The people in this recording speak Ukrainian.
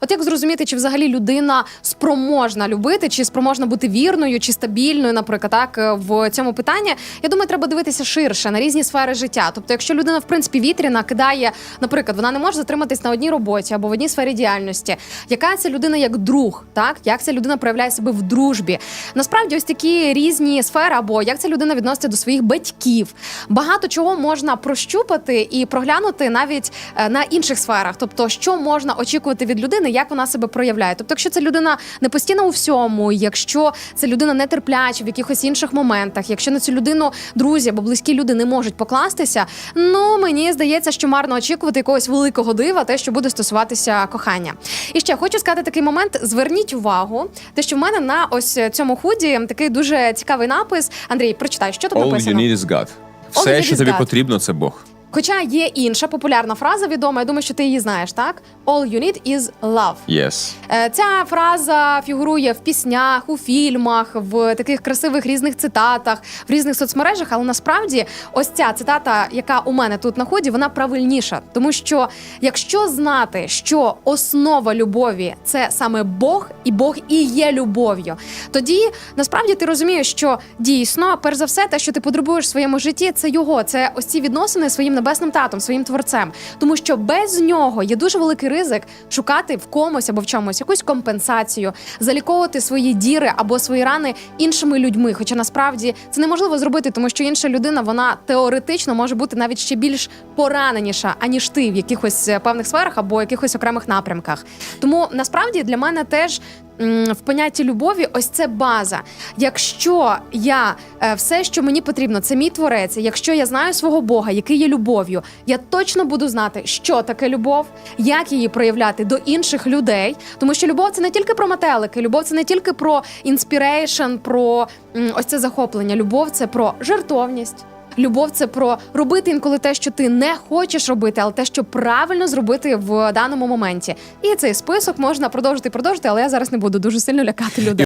От як зрозуміти, чи взагалі людина спроможна любити, чи спроможна бути вірною, чи стабільною, наприклад, так е, в цьому питанні? Я думаю, треба дивитися ширше на різні сфери життя. Тобто, якщо людина в принципі вітряна, кидає, наприклад, вона не може затриматись на одній роботі або в одній сфері діяльності. Яка ця людина як друг, так як ця людина проявляє себе в дружбі? Насправді, ось такі різні сфери, або як ця людина відноситься до своїх батьків. Багато чого можна прощупати і проглянути навіть е, на інших сферах. Тобто, що можна очікувати від людини, як вона себе проявляє. Тобто, якщо ця людина не постійна у всьому, якщо ця людина нетерпляча в якихось інших моментах, якщо на цю людину друзі або близькі люди не можуть покластися, ну мені здається, що марно очікувати якогось великого дива, те, що буде стосуватися кохання. І ще хочу сказати такий момент: зверніть увагу, те, що в мене на ось цьому худі такий дуже цікавий напис. Андрій, прочитай, що тут All you need is God. Все, що тобі God. потрібно, це Бог. Хоча є інша популярна фраза відома, я думаю, що ти її знаєш, так? All you need is love. Yes. Е, Ця фраза фігурує в піснях, у фільмах, в таких красивих різних цитатах, в різних соцмережах. Але насправді, ось ця цитата, яка у мене тут на ході, вона правильніша. Тому що якщо знати, що основа любові це саме Бог, і Бог і є любов'ю, тоді насправді ти розумієш, що дійсно, перш за все, те, що ти потребуєш в своєму житті, це його, це ось ці відносини своїм небесним татом, своїм творцем. Тому що без нього є дуже великий ризик шукати в комусь або в чомусь якусь компенсацію, заліковувати свої діри або свої рани іншими людьми. Хоча насправді це неможливо зробити, тому що інша людина вона теоретично може бути навіть ще більш пораненіша, аніж ти в якихось е, певних сферах або якихось окремих напрямках. Тому насправді для мене теж. В понятті любові, ось це база. Якщо я е, все, що мені потрібно, це мій творець. Якщо я знаю свого Бога, який є любов'ю, я точно буду знати, що таке любов, як її проявляти до інших людей. Тому що любов це не тільки про метелики, любов це не тільки про інспірейшн, про ось це захоплення. Любов це про жертовність. Любов це про робити інколи те, що ти не хочеш робити, але те, що правильно зробити в даному моменті. І цей список можна продовжити продовжити, але я зараз не буду дуже сильно лякати людей.